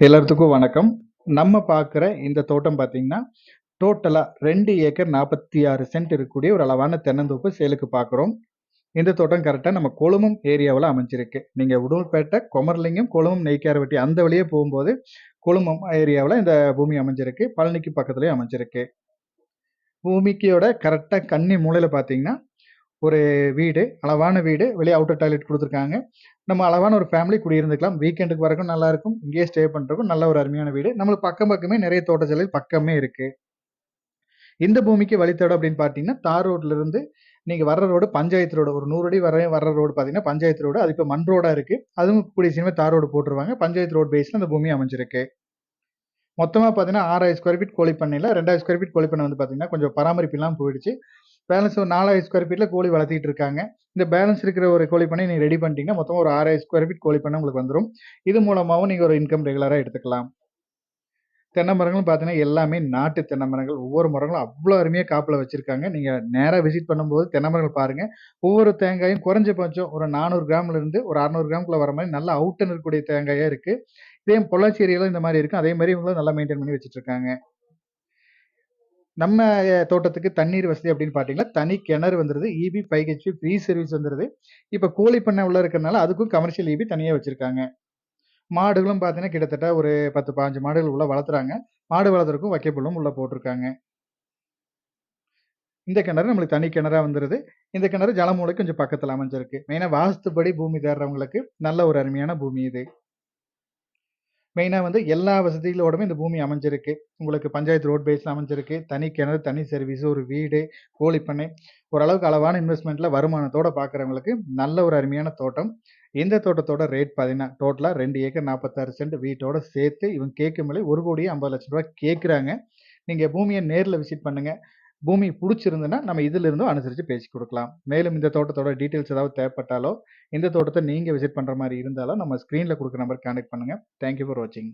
எல்லாத்துக்கும் வணக்கம். நம்ம பார்க்குற இந்த தோட்டம் பார்த்தீங்கன்னா, டோட்டலாக ரெண்டு ஏக்கர் 46 சென்ட் இருக்கக்கூடிய ஒரு அளவான தென்னந்தோப்பு சேலுக்கு பார்க்குறோம். இந்த தோட்டம் கரெக்டாக நம்ம கொழுமம் ஏரியாவில் அமைஞ்சிருக்கு. நீங்கள் உடல்பேட்டை கொமர்லிங்கம் கொழுமம், நெய்க்காரவட்டி அந்த வழியே போகும்போது, கொழுமம் ஏரியாவில் இந்த பூமி அமைஞ்சிருக்கு. பழனிக்கு பக்கத்துலேயும் அமைஞ்சிருக்கு. பூமிக்கோட கரெக்டாக கன்னி மூலையில் பார்த்தீங்கன்னா, ஒரு வீடு, அளவான வீடு, வெளியே அவுட்டர் டாய்லெட் கொடுத்துருக்காங்க நம்ம அளவான ஒரு ஃபேமிலி குடியிருந்துக்கலாம். வீக்கெண்டுக்கு வரக்கும் நல்லாருக்கும். இங்கேயே ஸ்டே பண்ணுறக்கும் நல்ல ஒரு அருமையான வீடு. நம்மளுக்கு பக்கம் பக்கமே நிறைய தோட்டச்செயல் பக்கமே இருக்கு. இந்த பூமிக்கு வழித்தடம் அப்படின்னு பார்த்தீங்கன்னா, தார் ரோட்ல இருந்து நீங்க வர்ற ரோடு பஞ்சாயத்து ரோடு. ஒரு நூறு அடி வர வர்ற ரோடு பார்த்தீங்கன்னா, பஞ்சாயத்து ரோடு. அது இப்போ மண் ரோடா இருக்கு. அதுவும் கூடிய சீக்கிரமே தார் ரோடு போட்டுருவாங்க. பஞ்சாயத்து ரோடு பேஸ்ல அந்த பூமி அமைஞ்சிருக்கு. மொத்தமாக பார்த்தீங்கன்னா, 6000 ஸ்கொயர் ஃபீட் கோழி பண்ணையில் ரெண்டாயிரம் ஸ்கொயர் ஃபீட் கோழி பண்ணை வந்து பார்த்தீங்கன்னா, கொஞ்சம் பராமரிப்பு இல்லாமல் போயிடுச்சு. பேலன்ஸ் ஒரு 4000 ஸ்கொயர் ஃபீட்ல கோழி வளர்த்திட்டு இருக்காங்க. இந்த பேலன்ஸ் இருக்கிற ஒரு கோழி பண்ணை நீங்கள் ரெடி பண்ணிட்டீங்கன்னா, மொத்தம் ஒரு 6000 ஸ்கொயர் ஃபீட் கோழி பண்ணை உங்களுக்கு வந்துடும் இது மூலமாகவும் நீங்கள் ஒரு இன்கம் ரெகுலராக எடுத்துக்கலாம். தென்னை மரங்களும் பார்த்தீங்கன்னா, எல்லாமே நாட்டு தென்னை மரங்கள். ஒவ்வொரு மரங்களும் அவ்வளோ அருமையாக காப்பில் வச்சுருக்காங்க நீங்கள் நேராக விசிட் பண்ணும்போது தென்னை மரங்கள் பாருங்கள் ஒவ்வொரு தேங்காயும் குறைஞ்சபட்சம் ஒரு நானூறு கிராம்லேருந்து ஒரு 600 கிராம்க்குள்ள வர மாதிரி நல்லா அவுட்டன் இருக்கக்கூடிய தேங்காயாக இருக்குது இதே பொள்ளாச்சி இந்த மாதிரி இருக்கும். அதே மாதிரி இவங்களும் நல்லா மெயின்டைன் பண்ணி வச்சுட்டு இருக்காங்க. நம்ம தோட்டத்துக்கு தண்ணீர் வசதி அப்படின்னு பார்த்தீங்கன்னா, தனி கிணறு வந்துருது. ஈபி 5 ஹெச்பி ஃப்ரீ சர்வீஸ் வந்துருது. இப்போ கோழி பண்ணை உள்ள இருக்கிறனால அதுக்கும் கமர்ஷியல் ஈபி தனியாக வச்சிருக்காங்க. மாடுகளும் பார்த்தீங்கன்னா, கிட்டத்தட்ட ஒரு 10, 15 மாடுகள் உள்ள வளர்த்துறாங்க. மாடு வளர்த்துறதுக்கும் வைக்கப்புல்லும் உள்ள போட்டிருக்காங்க இந்த கிணறு நம்மளுக்கு தனி கிணறா வந்துருது. இந்த கிணறு ஜலமூலைக்கு கொஞ்சம் பக்கத்தில் அமைஞ்சிருக்கு. மெயினாக வாஸ்துபடி பூமி தேடுறவங்களுக்கு நல்ல ஒரு அருமையான பூமி இது. மெயினாக வந்து எல்லா வசதிகளோடுமே இந்த பூமி அமைஞ்சிருக்கு. உங்களுக்கு பஞ்சாயத்து ரோட் பேஸில் அமைஞ்சிருக்கு. தனி கிணறு, தனி சர்வீஸ், ஒரு வீடு, கோழிப்பண்ணை பண்ணை, ஓரளவுக்கு அளவான இன்வெஸ்ட்மெண்ட்டில் வருமானத்தோட பார்க்குறவங்களுக்கு நல்ல ஒரு அருமையான தோட்டம். இந்த தோட்டத்தோட ரேட் பார்த்தீங்கன்னா, டோட்டலாக ரெண்டு ஏக்கர் 46 சென்ட் வீட்டோட சேர்த்து இவங்க கேட்கும் விலை ரூ. 1,50,00,000 கேட்குறாங்க. நீங்கள் பூமியை நேரில் விசிட் பண்ணுங்கள் பூமி புடிச்சிருந்ததுன்னா, நம்ம இதில இருந்தும் அனுசரித்து பேசி கொடுக்கலாம் மேலும் இந்த தோட்டத்தோட டீட்டெயில்ஸ் ஏதாவது தேவைப்பட்டாலோ, இந்த தோட்டத்தை நீங்கள் விசிட் பண்ணுற மாதிரி இருந்தாலோ, நம்ம ஸ்க்ரீனில் கொடுக்குற நம்பர் கான்டெக்ட் பண்ணுங்க. தேங்க் யூ ஃபார் வாட்சிங்.